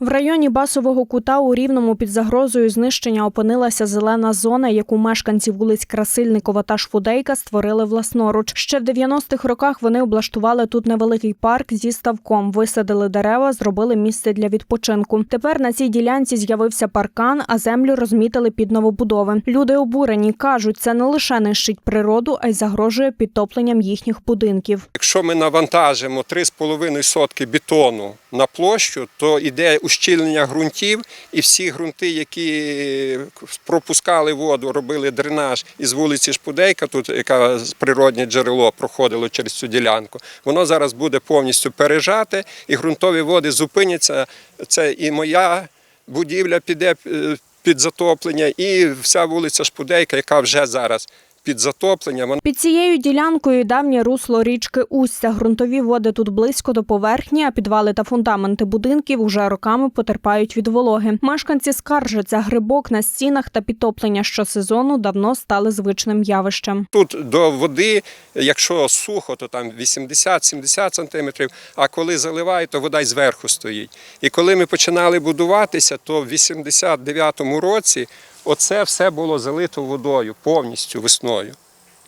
В районі Басового кута у Рівному під загрозою знищення опинилася зелена зона, яку мешканці вулиць Красильникова та Швудейка створили власноруч. Ще в 90-х роках вони облаштували тут невеликий парк зі ставком, висадили дерева, зробили місце для відпочинку. Тепер на цій ділянці з'явився паркан, а землю розмітили під новобудови. Люди обурені кажуть, це не лише нищить природу, а й загрожує підтопленням їхніх будинків. Якщо ми навантажимо 3,5 сотки бетону на площу, то йде ущільнення ґрунтів, і всі ґрунти, які пропускали воду, робили дренаж із вулиці Шпудейка, тут яка природне джерело проходило через цю ділянку, воно зараз буде повністю пережате, і ґрунтові води зупиняться. Це і моя будівля піде е, під затоплення, і вся вулиця Шпудейка, яка вже зараз під затопленням, Під цією ділянкою давнє русло річки Устя. Ґрунтові води тут близько до поверхні, а підвали та фундаменти будинків уже роками потерпають від вологи. Мешканці скаржаться, грибок на стінах та підтоплення щосезону давно стали звичним явищем. Тут до води, якщо сухо, то там 80-70 сантиметрів, а коли заливає, то вода й зверху стоїть. І коли ми починали будуватися, то в 89-му році оце все було залито водою повністю весною.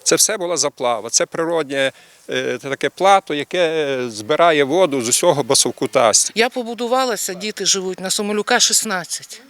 Це все була заплава, це природнє е, таке плато, яке е, збирає воду з усього басовкутасті. Я побудувалася, діти живуть на Сомолюка 16.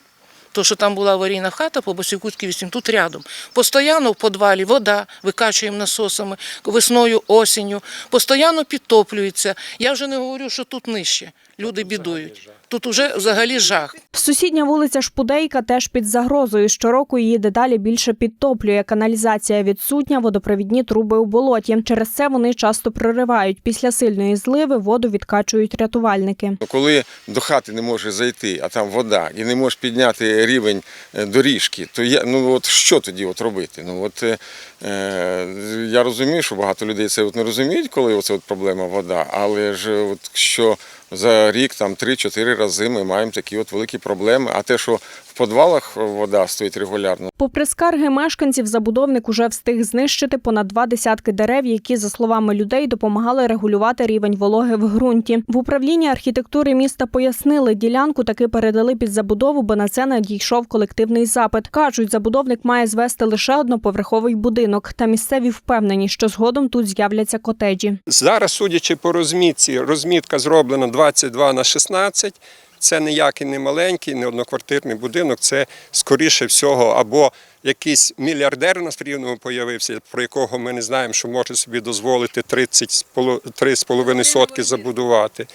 То, що там була аварійна хата по Босівкутській 8, тут рядом. Постоянно в підвалі вода, викачуємо насосами, весною, осінню. Постоянно підтоплюється. Я вже не говорю, що тут нижче. Люди бідують. Тут уже взагалі жах. Сусідня вулиця Шпудейка теж під загрозою. Щороку її дедалі більше підтоплює. Каналізація відсутня, водопровідні труби у болоті. Через це вони часто проривають. Після сильної зливи воду відкачують рятувальники. Коли до хати не можеш зайти, а там вода, і не можеш підняти рівень е, доріжки, то я, ну от що тоді от робити? Ну от е, е, я розумію, що багато людей це от не розуміють, коли от проблема вода, але ж от що за рік там 3-4 рази ми маємо такі от великі проблеми. А те, що в підвалах вода стоїть регулярно, Попри скарги мешканців, забудовник уже встиг знищити понад два десятки дерев, які, за словами людей, допомагали регулювати рівень вологи в ґрунті. В управлінні архітектури міста пояснили, ділянку таки передали під забудову, бо на це надійшов колективний запит. кажуть, забудовник має звести лише одноповерховий будинок, та місцеві впевнені, що згодом тут з'являться котеджі. Зараз, судячи по розмітці, розмітка зроблена 22 на 16. Це ніякий не маленький, не одноквартирний будинок. Це скоріше всього, або якийсь мільярдер на рівному появився, про якого ми не знаємо, що може собі дозволити 3,5 сотки забудувати.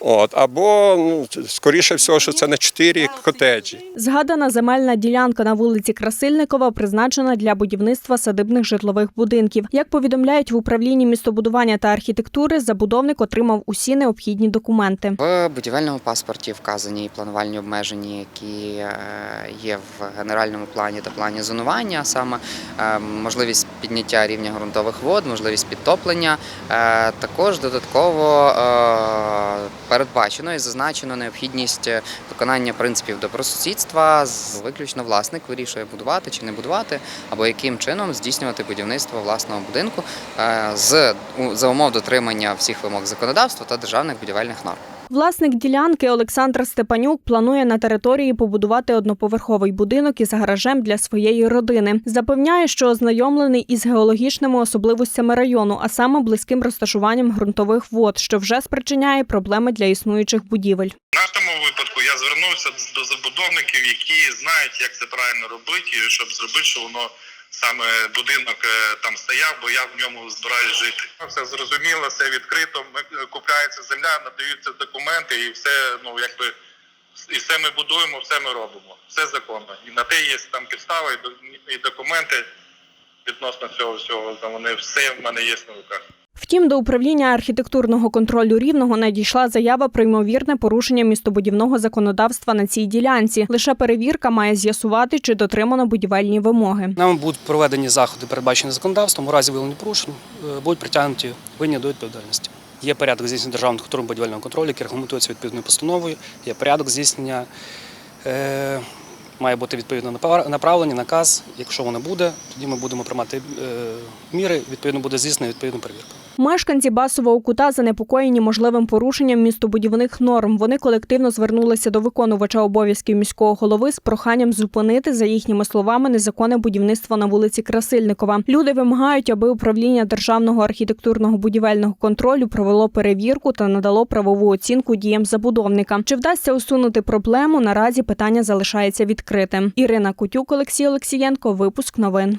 От, або ну, скоріше всього, що це не 4 котеджі. Згадана земельна ділянка на вулиці Красильникова призначена для будівництва садибних житлових будинків. Як повідомляють в управлінні містобудування та архітектури, забудовник отримав усі необхідні документи. В будівельному паспорті вказані планувальні обмеження, які е, є в генеральному плані та плані зонування, а саме е, можливість підняття рівня ґрунтових вод, можливість підтоплення. Е, Також додатково передбачено і зазначено необхідність виконання принципів добросусідства. Виключно власник вирішує будувати чи не будувати, або яким чином здійснювати будівництво власного будинку з за умов дотримання всіх вимог законодавства та державних будівельних норм. Власник ділянки Олександр Степанюк планує на території побудувати одноповерховий будинок із гаражем для своєї родини. Запевняє, що ознайомлений із геологічними особливостями району, а саме близьким розташуванням ґрунтових вод, що вже спричиняє проблеми для існуючих будівель. В випадку я звернувся до забудовників, які знають, як це правильно робити, щоб зробити, що воно саме будинок е, там стояв, бо я в ньому збираюсь жити. Все зрозуміло, все відкрито. Ми е, купляється земля, надаються документи, і все ну якби і все ми будуємо, все ми робимо. Все законно. І на те є там підстава і документи відносно цього всього. Вони все в мене є на руках. Втім, до управління архітектурного контролю рівного надійшла заява про ймовірне порушення містобудівного законодавства на цій ділянці. Лише перевірка має з'ясувати, чи дотримано будівельні вимоги. Нами будуть проведені заходи, передбачені законодавством. У разі виявлення порушень е, будуть притягнуті винні до відповідальності. Є порядок здійснення державного культурно-будівельного контролю, який регламентується відповідною постановою. Є порядок здійснення, е, має бути відповідно напар- направлення, наказ. Якщо воно буде, тоді ми будемо приймати е, міри. Відповідно буде здійснена відповідна перевірка. Мешканці басового кута занепокоєні можливим порушенням містобудівних норм. Вони колективно звернулися до виконувача обов'язків міського голови з проханням зупинити, за їхніми словами, незаконне будівництво на вулиці Красильникова. Люди вимагають, аби управління державного архітектурного будівельного контролю провело перевірку та надало правову оцінку діям забудовника. Чи вдасться усунути проблему? Наразі питання залишається відкритим. Ірина Кутюк, Олексій Олексієнко. Випуск новин.